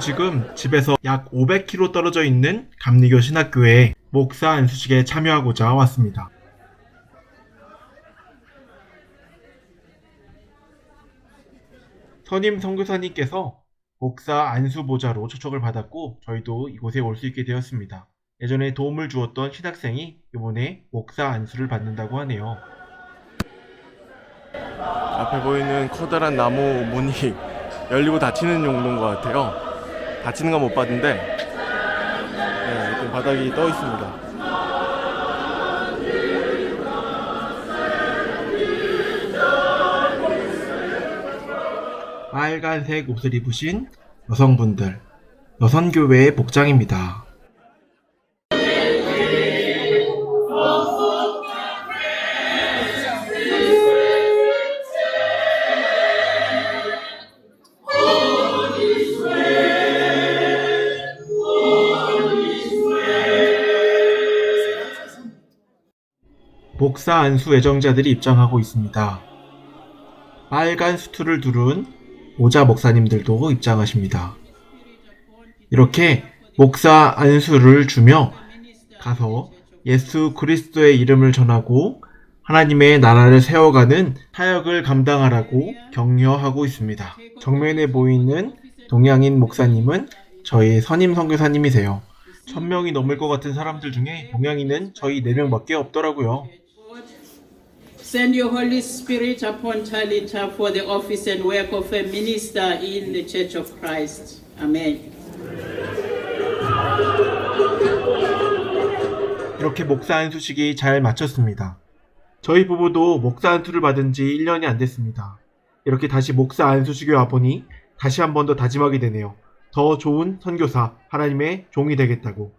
지금 집에서 약 500km 떨어져 있는 감리교 신학교에 목사 안수식에 참여하고자 왔습니다. 선임 선교사님께서 목사 안수보좌로 초청을 받았고 저희도 이곳에 올 수 있게 되었습니다. 예전에 도움을 주었던 신학생이 이번에 목사 안수를 받는다고 하네요. 앞에 보이는 커다란 나무 문이 열리고 닫히는 용도인 것 같아요. 닫히는 건 못 봤는데 네, 이렇게 바닥이 떠 있습니다. 빨간색 옷을 입으신 여성분들, 여선교회의 복장입니다. 목사 안수 애정자들이 입장하고 있습니다. 빨간 수트를 두른 오자 목사님들도 입장하십니다. 이렇게 목사 안수를 주며 가서 예수 그리스도의 이름을 전하고 하나님의 나라를 세워가는 사역을 감당하라고 격려하고 있습니다. 정면에 보이는 동양인 목사님은 저희 선임 선교사님이세요. 천 명이 넘을 것 같은 사람들 중에 동양인은 저희 네 명밖에 없더라고요. Send your Holy Spirit upon Talita for the office and work of a minister in the Church of Christ. Amen. 이렇게 목사 안수식이 잘 마쳤습니다. 저희 부부도 목사 안수를 받은 지 1년이 안 됐습니다. 이렇게 다시 목사 안수식에 와보니 다시 한 번 더 다짐하게 되네요. 더 좋은 선교사, 하나님의 종이 되겠다고.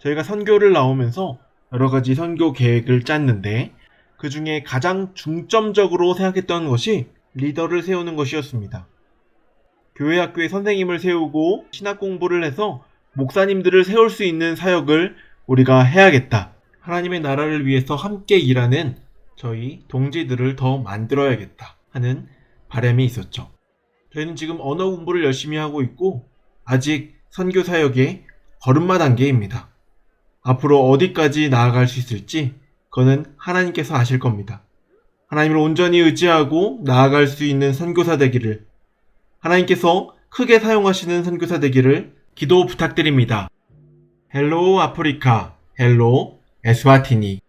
저희가 선교를 나오면서 여러 가지 선교 계획을 짰는데 그 중에 가장 중점적으로 생각했던 것이 리더를 세우는 것이었습니다. 교회 학교에 선생님을 세우고 신학 공부를 해서 목사님들을 세울 수 있는 사역을 우리가 해야겠다. 하나님의 나라를 위해서 함께 일하는 저희 동지들을 더 만들어야겠다 하는 바람이 있었죠. 저희는 지금 언어 공부를 열심히 하고 있고 아직 선교 사역의 걸음마 단계입니다. 앞으로 어디까지 나아갈 수 있을지 그거는 하나님께서 아실 겁니다. 하나님을 온전히 의지하고 나아갈 수 있는 선교사 되기를 하나님께서 크게 사용하시는 선교사 되기를 기도 부탁드립니다. 헬로 아프리카, 헬로 에스와티니.